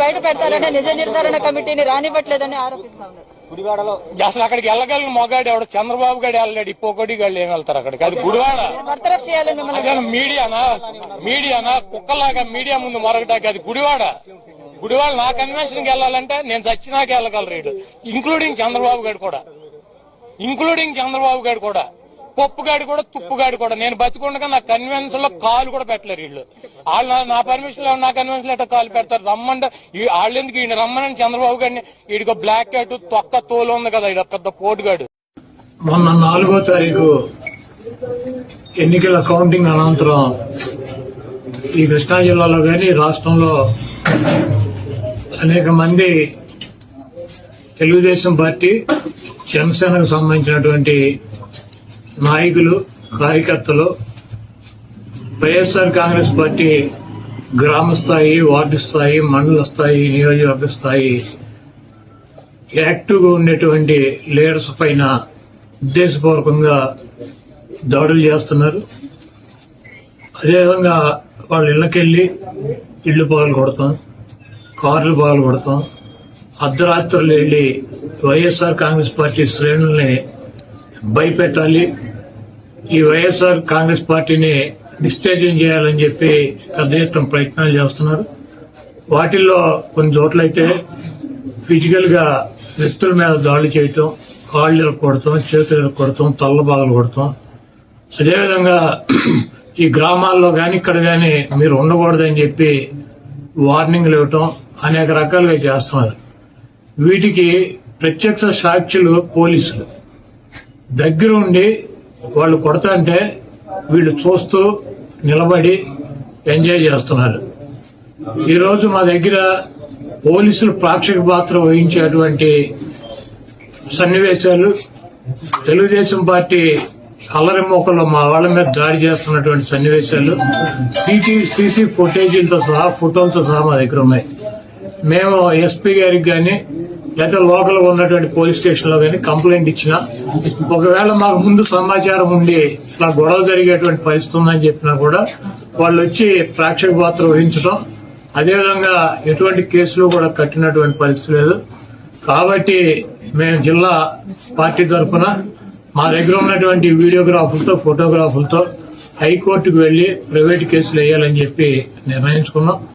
బయట పెడతారనే నిజ నిర్ధారణ కమిటీని రానివ్వట్లేదని ఆరోపిస్తా ఉన్నారు గుడివాడలో అసలు అక్కడికి వెళ్ళగలిగిన మొగాడు ఎవడు? చంద్రబాబు గారు వెళ్ళాడు ఇప్పొకటి గాళ్ళు ఏం వెళ్తారు అక్కడికి? అది గుడివాడ. బర్తరఫ్ చేయాలని మిమ్మల్ని. మీడియానా మీడియానా? కుక్కలాగా మీడియా ముందు మొరగటానికి అది గుడివాడ. గుడివాడ నా కన్వెన్షన్ వెళ్ళాలంటే నేను చచ్చినాకే వెళ్ళగలరు ఇంక్లూడింగ్ చంద్రబాబు గారు కూడా. ఇంక్లూడింగ్ చంద్రబాబు గారు కూడా. పప్పుగాడి కూడా తుప్పుగాడి కూడా. నేను బతికుండగా నా కన్వెన్షన్లో కాలు కూడా పెట్టలేరు వీళ్ళు. వాళ్ళు నా- పర్మిషన్లో నా కన్వెన్షన్లో కాలు పెడతారు? రమ్మంటే వాళ్ళు ఎందుకు ఈయన రమ్మని చంద్రబాబు గారిని వీడికి బ్లాక్ క్యాట్ తొక్క తోలు ఉంది కదా ఈడ పెద్ద పోటుగాడు. మొన్న నాలుగో తారీఖు ఎన్నికల కౌంటింగ్ అనంతరం ఈ కృష్ణా జిల్లాలో కానీ రాష్ట్రంలో అనేక మంది తెలుగుదేశం పార్టీ జనసేనకు సంబంధించినటువంటి నాయకులు కార్యకర్తలు వైఎస్ఆర్ కాంగ్రెస్ పార్టీ గ్రామ స్థాయి వార్డు స్థాయి మండల స్థాయి నియోజకవర్గ స్థాయి యాక్టివ్గా ఉండేటువంటి లీడర్స్ పైన ఉద్దేశపూర్వకంగా దాడులు చేస్తున్నారు. అదేవిధంగా వాళ్ళ ఇళ్ళకెళ్ళి ఇళ్ళు పగలు కొడతాం కార్లు పగలు కొడతాం అర్ధరాత్రులు వెళ్ళి వైఎస్ఆర్ కాంగ్రెస్ పార్టీ శ్రేణుల్ని భయపెట్టాలి. ఈ వైఎస్ఆర్ కాంగ్రెస్ పార్టీని డిస్టేజింగ్ చేయాలని చెప్పి పెద్ద ఎత్తున ప్రయత్నాలు చేస్తున్నారు. వాటిల్లో కొన్ని చోట్లయితే ఫిజికల్గా వ్యక్తుల మీద దాడి చేయటం కాళ్ళు కొడతాం చేతులు కొడతాం తల్ల బాగలు కొడతాం అదేవిధంగా ఈ గ్రామాల్లో కానీ ఇక్కడ కానీ మీరు ఉండకూడదని చెప్పి వార్నింగ్లు ఇవ్వటం అనేక రకాలుగా చేస్తున్నారు. వీటికి ప్రత్యక్ష సాక్షులు పోలీసులు. దగ్గర వాళ్ళు కొడతా అంటే వీళ్ళు చూస్తూ నిలబడి ఎంజాయ్ చేస్తున్నారు. ఈరోజు మా దగ్గర పోలీసులు ప్రాక్షిక పాత్ర వహించేటువంటి సన్నివేశాలు తెలుగుదేశం పార్టీ అల్లరి మోకల్లో మా వాళ్ళ మీద దాడి చేస్తున్నటువంటి సన్నివేశాలు సిటీ సీసీ ఫుటేజీలతో సహా ఫోటోలతో సహా మా దగ్గర ఉన్నాయి. మేము ఎస్పీ గారికి కానీ లేదా లోకల్ ఉన్నటువంటి పోలీస్ స్టేషన్లో కానీ కంప్లైంట్ ఇచ్చినా ఒకవేళ మాకు ముందు సమాచారం ఉండి ఇట్లా గొడవ జరిగేటువంటి పరిస్థితి ఉందని చెప్పినా కూడా వాళ్ళు వచ్చి ప్రేక్షక పాత్ర వహించడం అదేవిధంగా ఎటువంటి కేసులు కూడా కట్టినటువంటి పరిస్థితి లేదు. కాబట్టి మేము జిల్లా పార్టీ తరఫున మా దగ్గర ఉన్నటువంటి వీడియోగ్రాఫులతో ఫోటోగ్రాఫులతో హైకోర్టుకు వెళ్ళి ప్రైవేట్ కేసులు వేయాలని చెప్పి నిర్ణయించుకున్నాం.